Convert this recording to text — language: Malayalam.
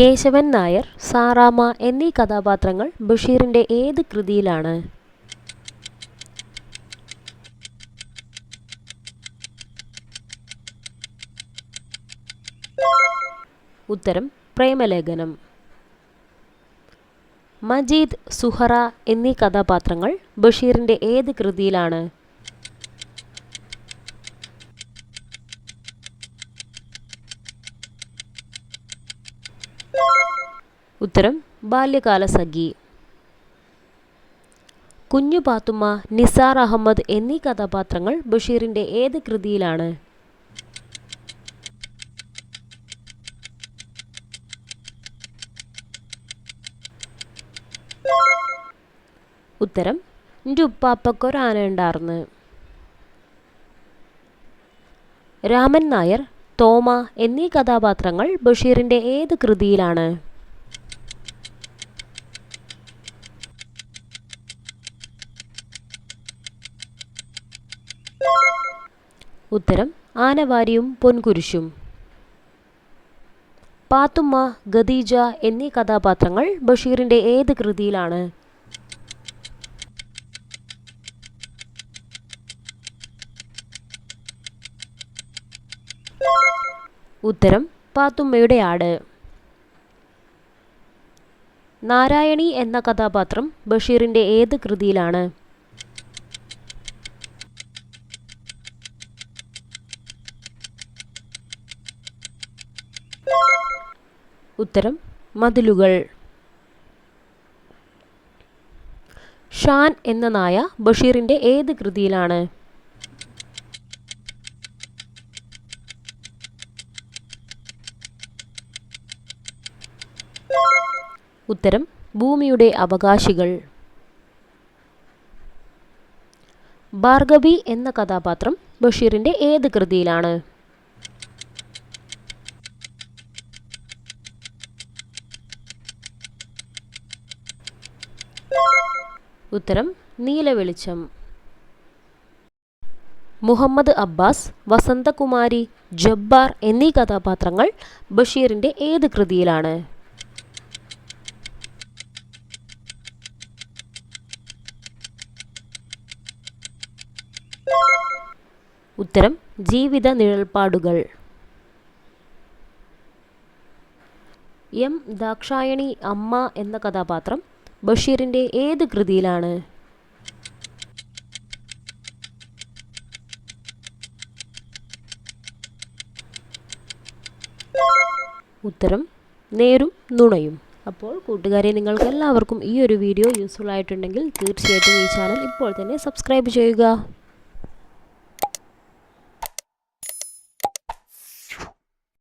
കേശവൻ നായർ സാറാമ്മ എന്നീ കഥാപാത്രങ്ങൾ ബഷീറിന്റെ ഏത് കൃതിയിലാണ്? ഉത്തരം പ്രേമലേഖനം. മജീദ് സുഹറ എന്നീ കഥാപാത്രങ്ങൾ ബഷീറിന്റെ ഏത് കൃതിയിലാണ്? ഉത്തരം ബാല്യകാലസഖി. കുഞ്ഞു പാത്തുമ്മ നിസാർ അഹമ്മദ് എന്നീ കഥാപാത്രങ്ങൾ ബഷീറിന്റെ ഏത് കൃതിയിലാണ്? ഉത്തരം എന്റെ ഉപ്പാപ്പക്കൊരാന രാമൻ നായർ തോമ എന്നീ കഥാപാത്രങ്ങൾ ബഷീറിന്റെ ഏത് കൃതിയിലാണ്? ഉത്തരം ആനവാരിയും പൊൻകുരിശും. പാത്തുമ്മ ഖദീജ എന്നീ കഥാപാത്രങ്ങൾ ബഷീറിന്റെ ഏത് കൃതിയിലാണ്? ഉത്തരം പാത്തുമ്മയുടെ ആട്. നാരായണി എന്ന കഥാപാത്രം ബഷീറിന്റെ ഏത് കൃതിയിലാണ്? ഉത്തരം മതിലുകൾ. ഷാൻ എന്ന നായ ബഷീറിന്റെ ഏത് കൃതിയിലാണ്? ഉത്തരം ഭൂമിയുടെ അവകാശികൾ. ഭാർഗവി എന്ന കഥാപാത്രം ബഷീറിന്റെ ഏത് കൃതിയിലാണ്? ഉത്തരം നീലവെളിച്ചം മുഹമ്മദ് അബ്ബാസ് വസന്തകുമാരി ജബ്ബാർ എന്നീ കഥാപാത്രങ്ങൾ ബഷീറിന്റെ ഏത് കൃതിയിലാണ്? ഉത്തരം ജീവിത നിഴൽപ്പാടുകൾ. എം ദാക്ഷായണി അമ്മ എന്ന കഥാപാത്രം ബഷീറിന്റെ ഏത് കൃതിയിലാണ്? ഉത്തരം നേരും നുണയും. അപ്പോൾ കൂട്ടുകാരെ നിങ്ങൾക്ക് എല്ലാവർക്കും ഈ ഒരു വീഡിയോ യൂസ്ഫുൾ ആയിട്ടുണ്ടെങ്കിൽ തീർച്ചയായിട്ടും ഈ ചാനൽ ഇപ്പോൾ തന്നെ സബ്സ്ക്രൈബ് ചെയ്യുക.